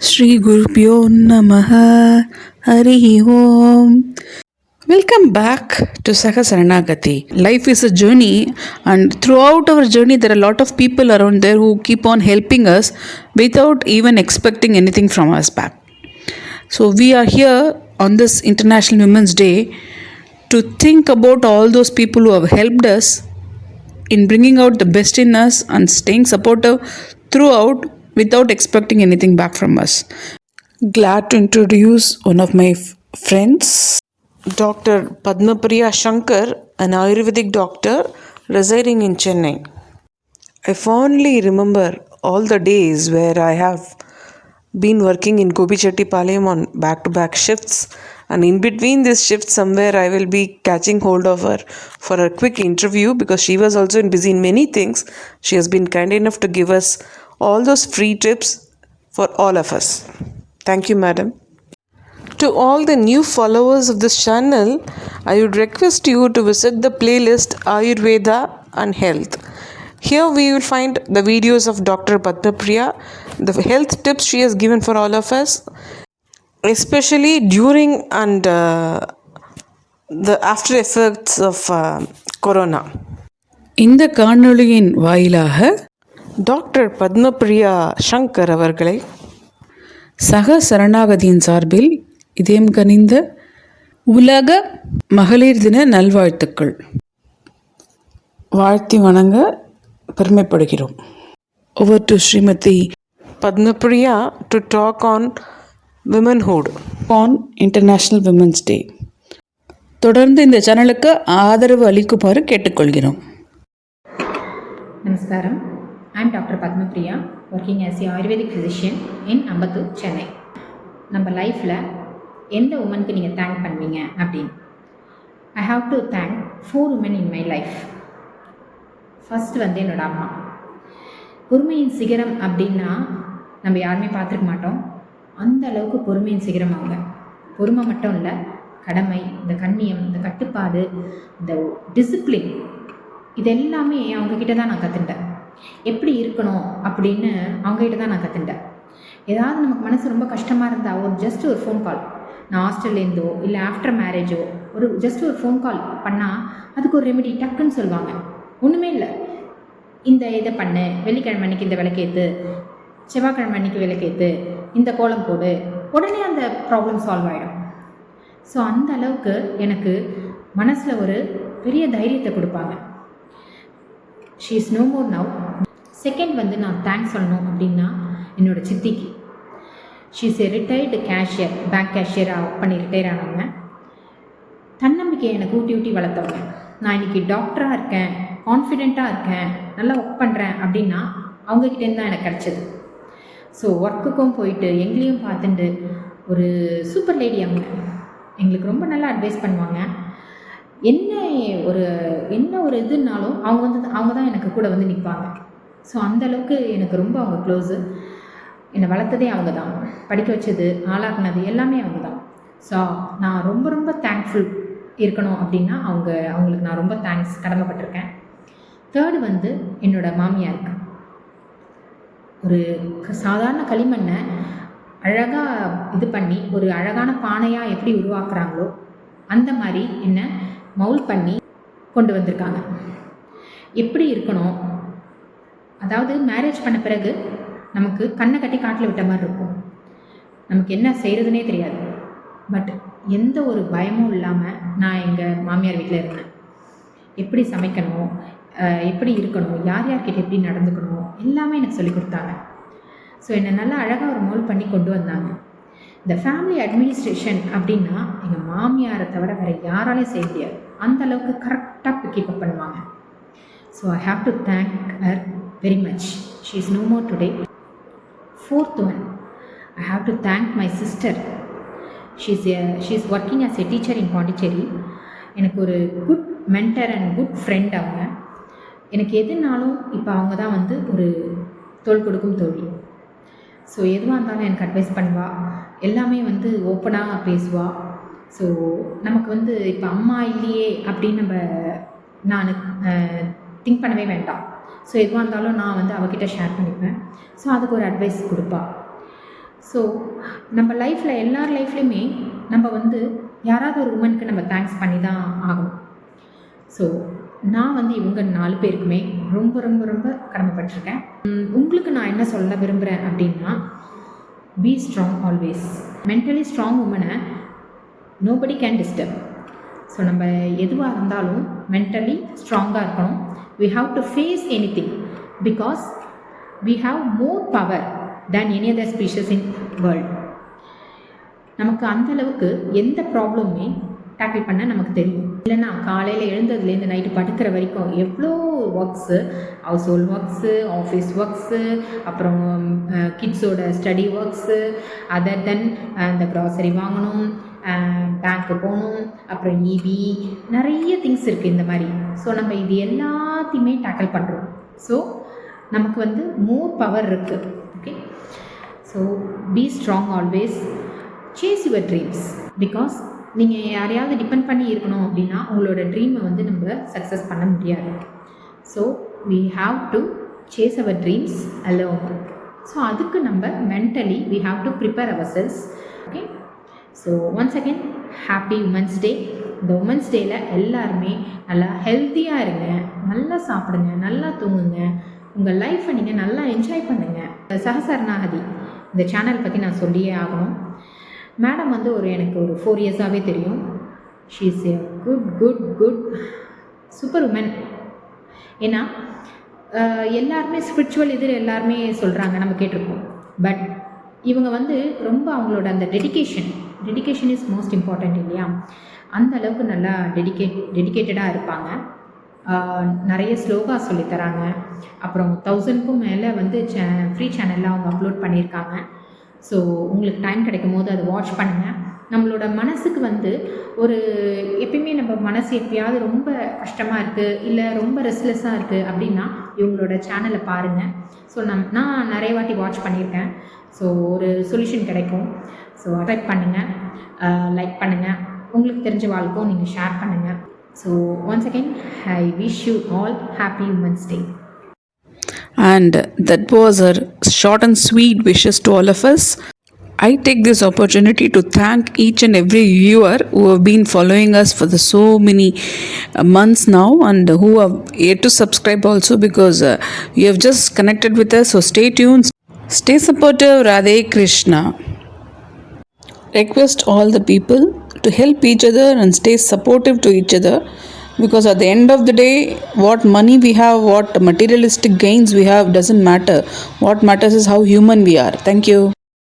ஸ்ரீ குருப்பியோ நம Hari Om welcome back to சக சரணாகதி life is a journey and throughout our journey there a lot of people around there who keep on helping us without even expecting anything from us back so we are here on this international women's day to think about all those people who have helped us in bringing out the best in us and staying supportive throughout without expecting anything back from us. Glad to introduce one of my f- friends, Dr. Padmapriya Shankar, an Ayurvedic doctor residing in Chennai. I fondly remember all the days where I have been working in Gobichetti on back to back shifts, and in between these shifts, somewhere I will be catching hold of her for a quick interview because she was also busy in many things. She has been kind enough to give us all those free tips for all of us. Thank you, madam. To all the new followers of this channel, I would request you to visit the playlist Ayurveda and Health. Here we will find the videos of Dr. Padmapriya, the health tips she has given for all of us, especially during and uh, the after effects of uh, corona. இந்த காணொளியின் வாயிலாக doctor Padmapriya Shankar அவர்களை சக சரணாகதியின் சார்பில் இதயம் கனிந்த உலக மகளிர் தின நல்வாழ்த்துக்கள். வாழ்த்தி வணங்க பெருமைப்படுகிறோம். Over to Shrimati Padmapriya to talk on womanhood on international women's day தொடர்ந்து இந்த சேனலுக்கு ஆதரவு அளிக்குமாறு கேட்டுக்கொள்கிறோம். Namaskaram. I'm Dr. Padmapriya, working as a Ayurvedic physician in Ambattur Chennai நம்ம லைஃப்பில் எந்த உமனுக்கு நீங்கள் தேங்க் பண்ணுவீங்க அப்படின்னு? I have to thank four women in my life first வந்து என்னோட அம்மா. பொறுமையின் சிகரம் அப்படின்னா நம்ம யாருமே பார்த்துருக்க மாட்டோம். அந்த அளவுக்கு பொறுமையின் சிகரம் அவங்க. பொறுமை மட்டும் இல்லை கடமை இந்த கண்ணியம் இந்த கட்டுப்பாடு இந்த டிசிப்ளின் இது எல்லாமே அவங்கக்கிட்ட தான் நான் கற்றுட்டேன் எப்படி இருக்கணும் அப்படின்னு அவங்ககிட்ட தான் நான் கற்றுட்டேன் ஏதாவது நமக்கு மனசு ரொம்ப கஷ்டமாக இருந்தால் ஒரு ஜஸ்ட் ஒரு ஃபோன் கால் நான் ஹாஸ்டல்லேருந்தோ இல்லை ஆஃப்டர் மேரேஜோ ஒரு ஜஸ்ட் ஒரு ஃபோன் கால் பண்ணால் அதுக்கு ஒரு ரெமெடி டக்குன்னு சொல்லுவாங்க. ஒன்றுமே இல்லை. இந்த இதை பண்ணு வெள்ளிக்கிழமை அன்னைக்கு இந்த விளக்கேற்று செவ்வாய்க்கிழமை அன்னைக்கு விளக்கேற்று இந்த கோலம் போடு உடனே அந்த ப்ராப்ளம் சால்வ் ஆகிடும் ஸோ அந்த அளவுக்கு எனக்கு மனசில் ஒரு பெரிய தைரியத்தை கொடுப்பாங்க. She is no more now second வந்து நான் தேங்க்ஸ் சொல்லணும் அப்படின்னா என்னோடய சித்திக்கு. She is a retired cashier bank கேஷியராக work பண்ணி ரிட்டையர் ஆனவங்க. தன்னம்பிக்கையை எனக்கு ஊட்டி ஊட்டி வளர்த்தவங்க. நான் இன்றைக்கி டாக்டராக இருக்கேன் கான்ஃபிடெண்ட்டாக இருக்கேன் நல்லா ஒர்க் பண்ணுறேன் அப்படின்னா அவங்கக்கிட்டேருந்து தான் எனக்கு கிடச்சிது. ஸோ ஒர்க்குக்கும் போயிட்டு எங்களையும் பார்த்துட்டு ஒரு சூப்பர் லேடி அவங்க. எங்களுக்கு ரொம்ப நல்லா அட்வைஸ் பண்ணுவாங்க. என்ன ஒரு என்ன ஒரு இதுனாலும் அவங்க வந்து அவங்க தான் எனக்கு கூட வந்து நிற்பாங்க ஸோ அந்த அளவுக்கு எனக்கு ரொம்ப அவங்க க்ளோஸு என்னை வளர்த்ததே அவங்க தான். படிக்க வச்சது ஆளாக்குனது எல்லாமே அவங்க தான். ஸோ நான் ரொம்ப ரொம்ப தேங்க்ஃபுல் இருக்கணும் அப்படின்னா அவங்க அவங்களுக்கு நான் ரொம்ப தேங்க்ஸ் கடமைப்பட்டிருக்கேன். தேர்டு வந்து என்னோட மாமியாருக்கு ஒரு சாதாரண களிமண்ணை அழகாக இது பண்ணி ஒரு அழகான பானையாக எப்படி உருவாக்குறாங்களோ அந்த மாதிரி என்ன மவுல் பண்ணி கொண்டு வந்திருக்காங்க. எப்படி இருக்கணும்? அதாவது மேரேஜ் பண்ண பிறகு நமக்கு கண்ணை கட்டி காட்டில் விட்ட மாதிரி இருக்கும். நமக்கு என்ன செய்கிறதுனே தெரியாது. பட் எந்த ஒரு பயமும் இல்லாமல் நான் எங்கள் மாமியார் வீட்டில் இருந்தேன். எப்படி சமைக்கணும்? எப்படி இருக்கணும்? யார் யார்கிட்ட எப்படி நடந்துக்கணும்? எல்லாமே எனக்கு சொல்லி கொடுத்தாங்க. ஸோ என்னை நல்லா அழகாக ஒரு மோல் பண்ணி கொண்டு வந்தாங்க. இந்த ஃபேமிலி அட்மினிஸ்ட்ரேஷன் அப்படின்னா எங்கள் மாமியாரை தவிர வேறு யாராலையும் செய்ய முடியாது. அந்த அளவுக்கு கரெக்டாக கீப்பப் பண்ணுவாங்க. So I have to thank her very much she is no more today fourth one I have to thank my sister she's she's working as a teacher in Pondicherry எனக்கு ஒரு good mentor and good friend அவங்க. எனக்கு எதுனாலும் இப்போ அவங்க தான் வந்து ஒரு தோல் கொடுக்கும் தோழி. ஸோ எதுவாக இருந்தாலும் எனக்கு அட்வைஸ் பண்ணுவா. எல்லாமே வந்து ஓப்பனாக பேசுவாள் ஸோ நமக்கு வந்து இப்போ அம்மா இல்லையே அப்படின்னு நம்ம நான் திங்க் பண்ணவே வேண்டாம். ஸோ எதுவாக இருந்தாலும் நான் வந்து அவகிட்ட ஷேர் பண்ணிப்பேன். ஸோ அதுக்கு ஒரு அட்வைஸ் கொடுப்பா. ஸோ நம்ம லைஃப்பில் எல்லார் லைஃப்லையுமே நம்ம வந்து யாராவது ஒரு உமனுக்கு நம்ம தேங்க்ஸ் பண்ணி தான் ஆகணும். ஸோ நான் வந்து இவங்க நாலு பேருக்குமே ரொம்ப ரொம்ப ரொம்ப கடமைப்பட்டிருக்கேன். உங்களுக்கு நான் என்ன சொல்ல விரும்புகிறேன் அப்படின்னா be strong always mentally strong உமனை nobody can disturb so நம்ம எதுவாக இருந்தாலும் மென்டலி ஸ்ட்ராங்காக இருக்கணும். We have to face anything because we have more power than any other species in world நமக்கு அந்தளவுக்கு எந்த ப்ராப்ளமுமே டேக்கிள் பண்ண நமக்கு தெரியும். இல்லைன்னா காலையில் எழுந்ததுலேருந்து நைட்டு படுக்கிற வரைக்கும் எவ்வளோ works house hold works office works அப்புறம் கிட்ஸோட ஸ்டடி ஒர்க்ஸு அதர் தென் இந்த க்ராசரி வாங்கணும் பேங்க்கு போகணும் அப்புறம் இபி நிறைய திங்ஸ் இருக்குது இந்த மாதிரி. ஸோ நம்ம இது எல்லாத்தையுமே டேக்கிள் பண்ணுறோம் ஸோ நமக்கு வந்து மோர் பவர் இருக்குது okay so be strong always chase your dreams because நீங்கள் யாரையாவது டிபெண்ட் பண்ணி இருக்கணும் அப்படின்னா உங்களோட ட்ரீமை வந்து நம்ம சக்ஸஸ் பண்ண முடியாது. So we have to chase our dreams also so அதுக்கு நம்ம mentally we have to prepare ourselves okay so once again happy women's day இந்த உமன்ஸ் டேயில் எல்லாருமே நல்லா ஹெல்த்தியாக இருங்க நல்லா சாப்பிடுங்க நல்லா தூங்குங்க. உங்கள் லைஃப்பை நீங்கள் நல்லா என்ஜாய் பண்ணுங்கள் சகசரணாகதி. இந்த சேனல் பற்றி நான் சொல்லியே ஆகணும். மேடம் வந்து ஒரு எனக்கு ஒரு ஃபோர் இயர்ஸாகவே தெரியும். She is a good good good super woman ஏன்னா எல்லாருமே ஸ்பிரிச்சுவல் இதில் எல்லாருமே சொல்கிறாங்க நம்ம கேட்டிருக்கோம். பட் இவங்க வந்து ரொம்ப அவங்களோட அந்த dedication dedication is most important இல்லையா? அந்த அளவுக்கு நல்லா டெடிகேட் டெடிகேட்டடாக இருப்பாங்க. நிறைய ஸ்லோகா சொல்லித் தராங்க. அப்புறம் தௌசண்ட்க்கும் மேலே வந்து சே ஃப்ரீ சேனலில் அவங்க அப்லோட் பண்ணியிருக்காங்க. ஸோ உங்களுக்கு டைம் கிடைக்கும் போது அதை வாட்ச் பண்ணுங்கள் நம்மளோட மனசுக்கு வந்து ஒரு எப்பயுமே நம்ம மனசு எப்பயாவது ரொம்ப கஷ்டமாக இருக்குது இல்லை ரொம்ப ரெஸ்ட்லெஸ்ஸாக இருக்குது அப்படின்னா இவங்களோட சேனலை பாருங்கள் ஸோ நம் நான் நிறைய வாட்டி வாட்ச் பண்ணியிருக்கேன். ஸோ ஒரு சொல்யூஷன் கிடைக்கும். ஸோ அட்ராக்ட் பண்ணுங்கள் லைக் பண்ணுங்கள் உங்களுக்கு தெரிஞ்ச வாழ்க்கும் நீங்கள் ஷேர் பண்ணுங்கள் so once again I wish you all happy women's day And that was her short and sweet wishes to all of us. I take this opportunity to thank each and every viewer who have been following us for the so many uh, months now and who have yet to subscribe also because uh, you have just connected with us. So stay tuned, stay supportive. Radhe Krishna. Request all the people to help each other and stay supportive to each other because at the end of the day what money we have what materialistic gains we have doesn't matter. What matters is how human we are. Thank you